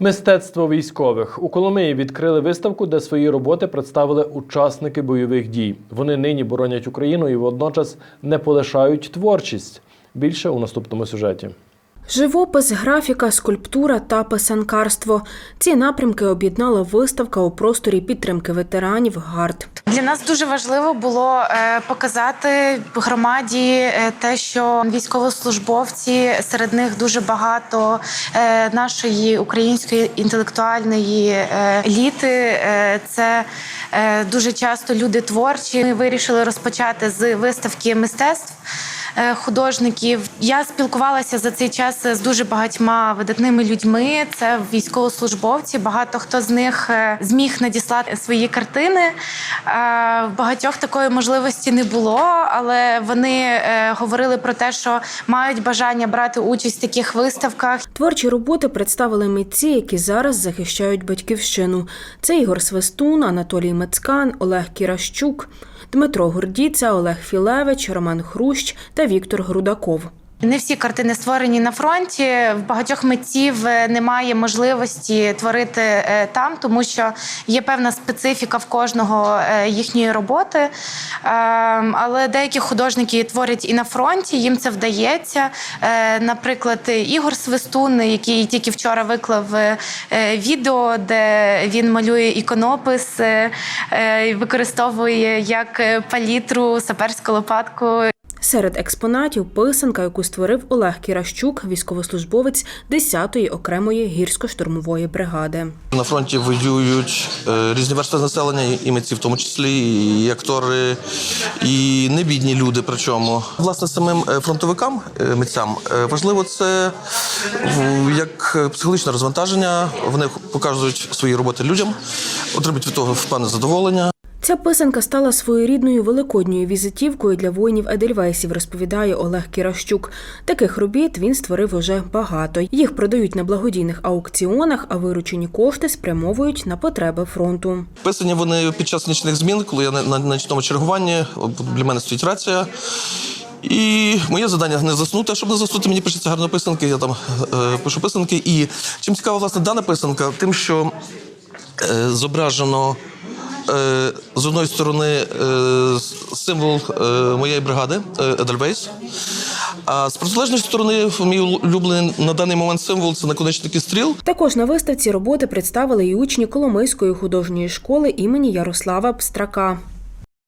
Мистецтво військових у Коломиї відкрили виставку, де свої роботи представили учасники бойових дій. Вони нині боронять Україну і водночас не полишають творчість. Більше у наступному сюжеті. Живопис, графіка, скульптура та писанкарство. Ці напрямки об'єднала виставка у просторі підтримки ветеранів ГАРД. Для нас дуже важливо було е, показати громаді е, те, що військовослужбовці серед них дуже багато е, нашої української інтелектуальної еліти. Це дуже часто люди творчі. Ми вирішили розпочати з виставки мистецтв. Е, Художників я спілкувалася за цей час з дуже багатьма видатними людьми. Це військовослужбовці. Багато хто з них е, зміг надіслати свої картини. Е, багатьох такої можливості не було, але вони говорили про те, що мають бажання брати участь в таких виставках. Творчі роботи представили митці, які зараз захищають батьківщину. Це Ігор Свистун, Анатолій Мецкан, Олег Кіращук, Дмитро Гордіця, Олег Філевич, Роман Хрущ та Віктор Грудаков. Не всі картини створені на фронті. В багатьох митців е, немає можливості творити е, там, тому що є певна специфіка в кожного е, їхньої роботи. Е, Але деякі художники творять і на фронті, їм це вдається. Наприклад, Ігор Свистун, який тільки вчора виклав відео, де він малює іконопис, використовує як палітру, саперську лопатку. Серед експонатів писанка, яку створив Олег Кіращук, військовослужбовець 10-ї окремої гірсько-штурмової бригади. На фронті воюють е, різні верстви населення, і митці в тому числі, і актори, і небідні люди. Причому власне самим е, фронтовикам, е, митцям важливо це як психологічне розвантаження. Вони показують свої роботи людям, отримують від того певне задоволення. Ця писанка стала своєрідною великодньою візитівкою для воїнів Едельвейсів, розповідає Олег Кіращук. Таких робіт він створив уже багато. Їх продають на благодійних аукціонах, а виручені кошти спрямовують на потреби фронту. Писані вони під час нічних змін, коли я на, нічному чергуванні, для мене стоїть рація. І моє завдання не заснути, щоб не заснути, мені пишеться гарно писанки, я там е, пишу писанки. І чим цікава, власне, дана писанка, тим, що е, зображено з одної сторони е, символ е, моєї бригади е, Едельвейс, а з протилежної сторони, мій улюблений на даний момент символ це наконечники стріл. Також на виставці роботи представили і учні Коломийської художньої школи імені Ярослава Пстрака.